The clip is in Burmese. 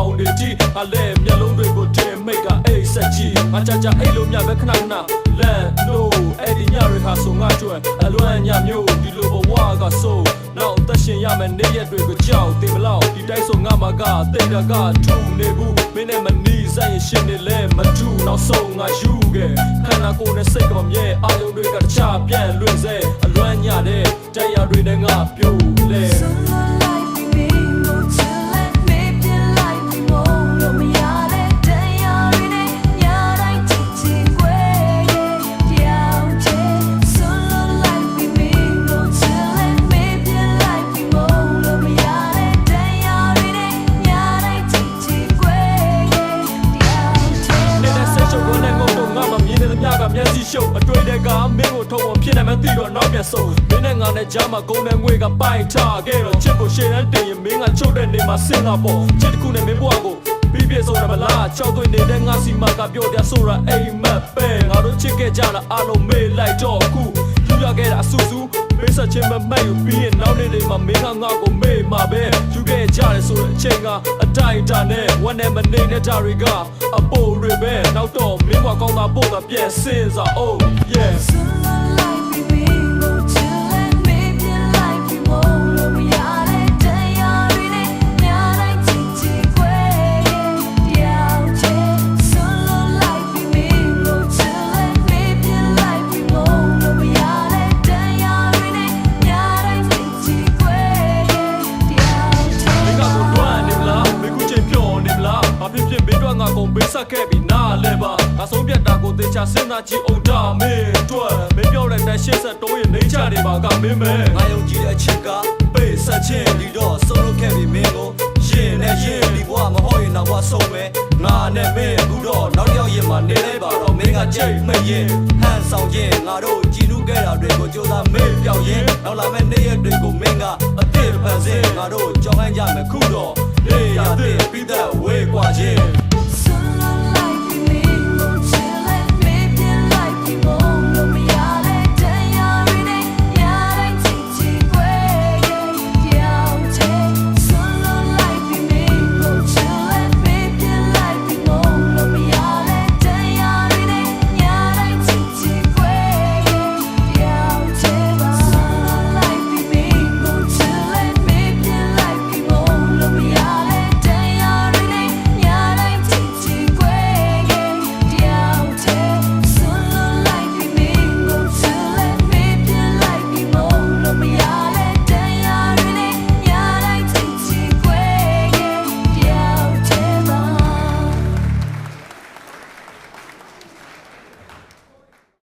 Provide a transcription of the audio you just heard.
ချင်းမရှိမောင်နေကြည့်အလဲမျက်လုံးတွေကိုတင်မိတ်ကအိတ်ဆက်ကြည့်ငါကြကြအိတ်လို့မြပဲခဏခဏလန်လို့အဲ့ဒီညတွေဟာဆိုငါကျွမ်းအလွမ်းညမျိုးဒီလိုဘဝကဆိုနောက်သက်ရှင်ရမယ်နေ့ရက်တွေကိုကြောက်တင်မလောက်ဒီတိုင်းဆိုငါမကတိတ်တကထူနေဘူးမင်းနဲ့မနီးဆိုင်ရင်ရှင်နေလဲမထူနောက်ဆုံးငါယူခဲ့ခန္ဓာကိုယ်နဲ့စိတ်ကမမြဲအာယုံတွေကတခြားပြန်လွင့်စေအလွမ်းညတဲ့တရားတွေနဲ့ငါပြို့လဲ ဖြစ်နေမှသိတော့နောက်ပြန်ဆုံးမင်းနဲ့ငါနဲ့ကြားမှာဂုံနဲ့ငွေကပိုင်ထားခဲ့တော့ချစ်ဖို့ရှေ့တန်းတင်ရင်မင်းကချုပ်တဲ့နေမှာစင်တာပေါ့ချစ်တစ်ခုနဲ့မင်းဘဝကိုပြီးပြည့်စုံတယ်မလားချောက်သွင်းနေတဲ့ငါစီမကပြောပြဆိုတာအိမ်မက်ပဲငါတို့ချစ်ခဲ့ကြတာအားလုံးမေးလိုက်တော့အခုယူရခဲ့တာအဆူဆူမေးဆက်ချင်းမမှတ်ယူပြီးရင်နောက်နေ့တွေမှာမင်းကငါ့ကိုမေးမှာပဲယူခဲ့ကြတယ်ဆိုတဲ့အချိန်ကအတိုင်းအတာနဲ့ဝမ်းနဲ့မနေတဲ့ဓာတွေကအပိုးတွေပဲနောက်တော့မင်းကကောင်းတာပို့တာပြန်စင်စား oh yeah ဆက်ခဲ့ပြီးနားလဲပါငါဆုံးပြတ်တာကိုသေချာစဉ်းစားကြည့်အောင်ဒါမင်းတို့မင်းပြောတဲ့တိုင်းရှစ်ဆက်တိုးရင်နေချနေပါကမင်းမဲငါယုံကြည်တဲ့အချက်ကပေးဆက်ချင်းဒီတော့ဆုံးလို့ခဲ့ပြီမင်းကိုရင်နဲ့ရင်ဒီဘဝမဟုတ်ရင်တော့ဘဝဆုံးမယ်ငါနဲ့မင်းအခုတော့နောက်တစ်ယောက်ရင်မှာနေလိုက်ပါတော့မင်းကကြိတ်မရင်ဟန်ဆောင်ရင်ငါတို့ကြည်နုခဲ့တာတွေကိုကြိုးစားမေ့ပြောင်းရင်နောက်လာမယ့်နေ့ရက်တွေကိုမင်းကအပြစ်ဖန်ဆင်းငါတို့ကြောင်းခိုင်းကြမယ်ခုတော့